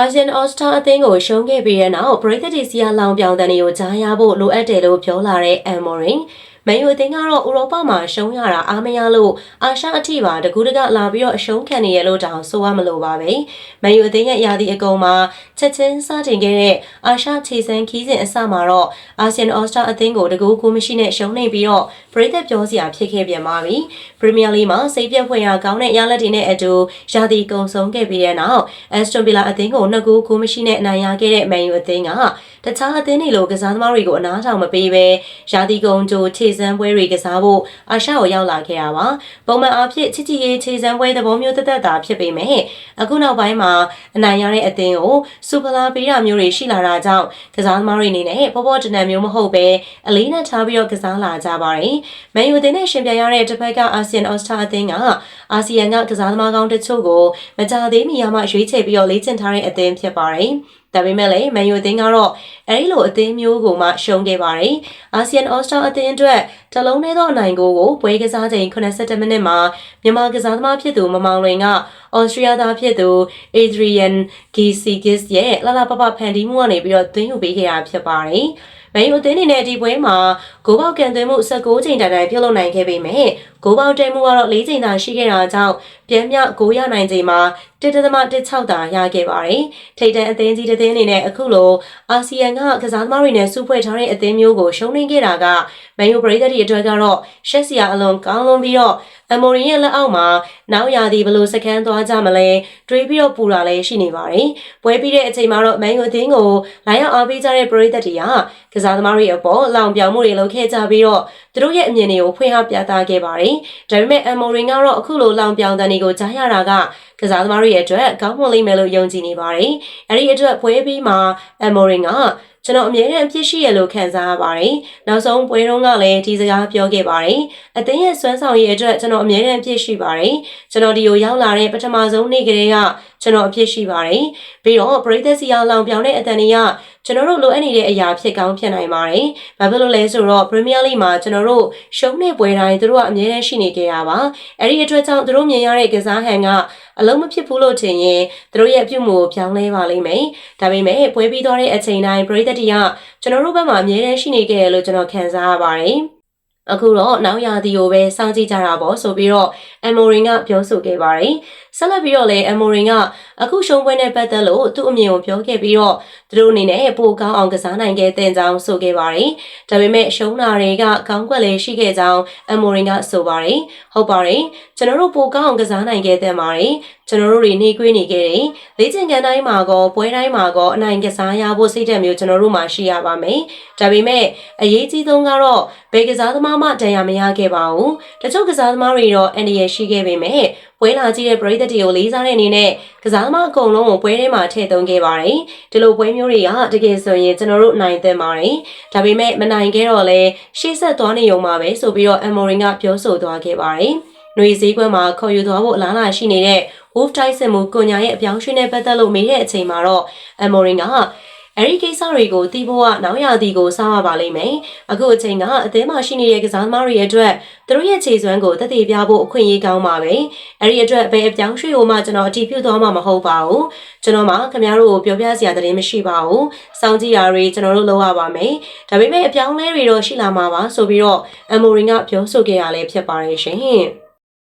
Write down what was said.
အာဆီယံအော်စတာအသင်းကိုရှုံးခဲ့ပြီးတဲ့နောက်ပရိသတ်တွေစီယာလောင်ပြောင်တဲ့နေကိုကြားရဖို့လိုအပ်တယ်လို့ပြောလာတဲ့အမ်မော်ရင် မန်ယူအသင်းကတော့ဥရောပမှာရှုံးရတာအားမရလို့အာရှအထိပါတကူးတကလာပြီးတော့အရှုံးခံနေရလို့တောင်ဆိုရမလို့ပါပဲမန်ယူအသင်းရဲ့ယာတီအကုန်မှာချက်ချင်းစတင်ခဲ့တဲ့အာရှခြေစမ်းခီးစဉ်အစမှာတော့အာဆီယံအော်စတာအသင်းကိုတကူးကူမရှိနဲ့ရှုံးနေပြီးတော့ပရိသတ်ပြောစရာဖြစ်ခဲ့ပြန်ပါပြီပရီးမီးယားလိမှာစိတ်ပြတ်ဖွယ်ရာကောင်းတဲ့ရလဒ်တွေနဲ့အတူယာတီကုံဆုံးခဲ့ပြီးတဲ့နောက်အက်စတွန်ဗီလာအသင်းကိုနှစ်ကူးကူမရှိနဲ့အနိုင်ရခဲ့တဲ့မန်ယူအသင်းက တခြားအသင်းတွေလိုကစားသမားတွေကိုအနားထောင်မပေးဘဲယာတီကုံကြိုခြေစမ်းပွဲတွေကစားဖို့အာရှကိုရောက်လာခဲ့တာပါပုံမှန်အားဖြင့်ချစ်ချစ်ရေးခြေစမ်းပွဲသဘောမျိုးတသက်တာဖြစ်ပေမဲ့အခုနောက်ပိုင်းမှာအနိုင်ရတဲ့အသင်းကိုစူပလာပေးတာမျိုးတွေရှိလာတာကြောင့်ကစားသမားတွေအနေနဲ့ပေါ်ပေါ်တနံမျိုးမဟုတ်ပဲအလေးနဲ့ထားပြီးတော့ကစားလာကြပါတယ်မန်ယူအသင်းနဲ့ရှင်ပြိုင်ရတဲ့တစ်ဖက်ကအာဆီယံအော်စတာအသင်းကအာဆီယံကကစားသမားကောင်းတချို့ကိုမကြသေးမီယာမှရွေးချယ်ပြီးတော့လေ့ကျင့်ထားတဲ့အသင်းဖြစ်ပါတယ် ဒါပေမဲ့လည်းမန်ယူအသင်းကတော့အဲဒီလိုအသင်းမျိုးကိုမှရှုံးခဲ့ပါတယ်။အာဆီယံအော်စတာအသင်းအတွက်တလုံးထဲသောအနိုင်ကိုကိုပွဲကစားချိန်82မိနစ်မှာမြန်မာကစားသမားဖြစ်သူမမောင်လွင်ကအော်စတြေးလျသားဖြစ်သူ Adrian Gizikis ရဲ့လှလှပပဖန်တီးမှုကနေပြီးတော့သွင်းယူပေးခဲ့တာဖြစ်ပါတယ်။ မန်ယူအသင်းအနေနဲ့ဒီပွဲမှာဂိုးပေါက်ကန်သွင်းမှု16ချိန်တိုင်တိုင်ပြုတ်လုံနိုင်ခဲ့ပေမဲ့ဂိုးပေါက်တဲမှုကတော့4ချိန်သာရှိခဲ့တာကြောင့်ပြန်မြဂိုးရနိုင်ချိန်မှာ1.16သာရခဲ့ပါတယ်။ထိတ်တန့်အသင်းကြီးတစ်သင်းအနေနဲ့အခုလိုအာဆီယံကကစားသမားတွေနဲ့စုဖွဲ့ထားတဲ့အသင်းမျိုးကိုရှုံးနိမ့်ခဲ့တာကမန်ယူပရိသတ်တွေအတွက်ကတော့ရှက်စရာအလွန်ကောင်းလွန်ပြီးတော့ အမိုရင်ရဲ့လက်အောက်မှာနောက်ရာသီဘလို့စကန်းသွားကြမလဲတွေးပြီးတော့ပူတာလည်းရှိနေပါတယ်။ပွဲပြီးတဲ့အချိန်မှာတော့မန်ယူအသင်းကိုလာရောက်အားပေးကြတဲ့ပရိသတ်တွေကကစားသမားတွေအပေါ်လောင်ပြောင်မှုတွေလုပ်ခဲ့ကြပြီးတော့သူတို့ရဲ့အမြင်တွေကိုဖွင့်ဟပြသခဲ့ပါတယ်။ဒါပေမဲ့အမိုရင်ကတော့အခုလိုလောင်ပြောင်တဲ့နေကိုကြားရတာကကစားသမားတွေရဲ့အတွက်ကောင်းမွန်လိမ့်မယ်လို့ယုံကြည်နေပါတယ်။အဲဒီအတွက်ပွဲပြီးမှာအမိုရင်က ကျွန်တော်အမြဲတမ်းအဖြစ်ရှိရလို့ခံစားရပါတယ်။နောက်ဆုံးပွဲတုန်းကလည်းဒီစကားပြောခဲ့ပါတယ်။အသင်းရဲ့စွမ်းဆောင်ရည်အတွက်ကျွန်တော်အမြဲတမ်းအဖြစ်ရှိပါတယ်။ကျွန်တော်ဒီကိုရောက်လာတဲ့ပထမဆုံးနေ့ကလေးကကျွန်တော်အဖြစ်ရှိပါတယ်။ပြီးတော့ပရိသတ်စီအောင်လောင်ပြောင်းတဲ့အတန်တွေကကျွန်တော်တို့လိုအပ်နေတဲ့အရာဖြစ်ကောင်းဖြစ်နိုင်ပါတယ်။ဘာဖြစ်လို့လဲဆိုတော့ Premier League မှာကျွန်တော်တို့ရှုံးနေပွဲတိုင်းသူတို့ကအမြဲတမ်းရှိနေကြတာပါ။အဲဒီအတွက်ကြောင့်သူတို့မြင်ရတဲ့ကစားဟန်က အလုံးမဖြစ်ဘူးလို့ထင်ရင်သူတို့ရဲ့အပြုတ်မှုကိုပြောင်းလဲပါလိမ့်မယ်။ဒါပေမဲ့ပွဲပြီးသွားတဲ့အချိန်တိုင်းပရိသတ်တွေကကျွန်တော်တို့ဘက်မှာအမြဲတမ်းရှိနေကြတယ်လို့ကျွန်တော်ခံစားရပါတယ်။အခုတော့နောက်ရာသီကိုပဲစောင့်ကြည့်ကြတာပေါ့ဆိုပြီးတော့အမ်မိုရင်ကပြောဆိုခဲ့ပါတယ်။ဆက်လက်ပြီးတော့လည်းအမ်မိုရင်ကအခုရှုံးပွဲနဲ့ပတ်သက်လို့သူ့အမြင်ကိုပြောခဲ့ပြီးတော့သူတို့အနေနဲ့ပိုကောင်းအောင်ကစားနိုင်ခဲ့တဲ့ကြောင်းဆိုခဲ့ပါတယ်။ဒါပေမဲ့ရှုံးတာတွေကကောင်းကွက်လည်းရှိခဲ့ကြောင်းအမ်မိုရင်ကဆိုပါတယ်။ဟုတ်ပါတယ်။ကျွန်တော်တို့ပိုကောင်းအောင်ကစားနိုင်ခဲ့တဲ့ပါတယ်။ကျွန်တော်တို့တွေနေကွေးနေခဲ့တယ်။လေ့ကျင့်ခန်းတိုင်းမှာကောပွဲတိုင်းမှာကောအနိုင်ကစားရဖို့စိတ်ဓာတ်မျိုးကျွန်တော်တို့မှာရှိရပါမယ်။ဒါပေမဲ့အရေးကြီးဆုံးကတော့ဘယ်ကစားသမားမှတန်ရာမရခဲ့ပါဘူး။တချို့ကစားသမားတွေတော့အန်ဒီရရှိခဲ့ပေမဲ့ပွဲလာကြည့်တဲ့ပရိသတ်တွေကိုလေးစားတဲ့အနေနဲ့ကစားသမားအကုန်လုံးကိုပွဲထဲမှာထည့်သွင်းခဲ့ပါတယ်။ဒီလိုပွဲမျိုးတွေကတကယ်ဆိုရင်ကျွန်တော်တို့နိုင်သင့်ပါတယ်။ဒါပေမဲ့မနိုင်ခဲ့တော့လဲရှေ့ဆက်သွားနေုံမှာပဲဆိုပြီးတော့အမော်ရင်ကပြောဆိုသွားခဲ့ပါတယ်။နှွေစည်းကွင်းမှာခေါ်ယူသွားဖို့အလားအလာရှိနေတဲ့ Wolf Tyson မူကွန်ညာရဲ့အပြောင်းရွှေ့နဲ့ပတ်သက်လို့မေးတဲ့အချိန်မှာတော့အမော်ရင်က အဲဒီကိစ္စတွေကိုတီးဖို့ကနောက်ရသည်ကိုစားရပါလိမ့်မယ်။အခုအချိန်ကအသင်းမှာရှိနေတဲ့ကစားသမားတွေရဲ့အတွက်သူတို့ရဲ့ခြေစွမ်းကိုတည်တည်ပြဖို့အခွင့်အရေးကောင်းပါပဲ။အဲဒီအတွက်ဘယ်အပြောင်းရွှေ့ကိုမှကျွန်တော်အတီးပြုတ်သွားမှာမဟုတ်ပါဘူး။ကျွန်တော်မှခင်ဗျားတို့ကိုပြောပြစရာတည်းမရှိပါဘူး။စောင့်ကြည့်ရာတွေကျွန်တော်တို့လုပ်ရပါမယ်။ဒါပေမဲ့အပြောင်းလဲတွေတော့ရှိလာမှာပါဆိုပြီးတော့အမိုရင်ကပြောဆိုခဲ့ရလဲဖြစ်ပါတယ်ရှင်။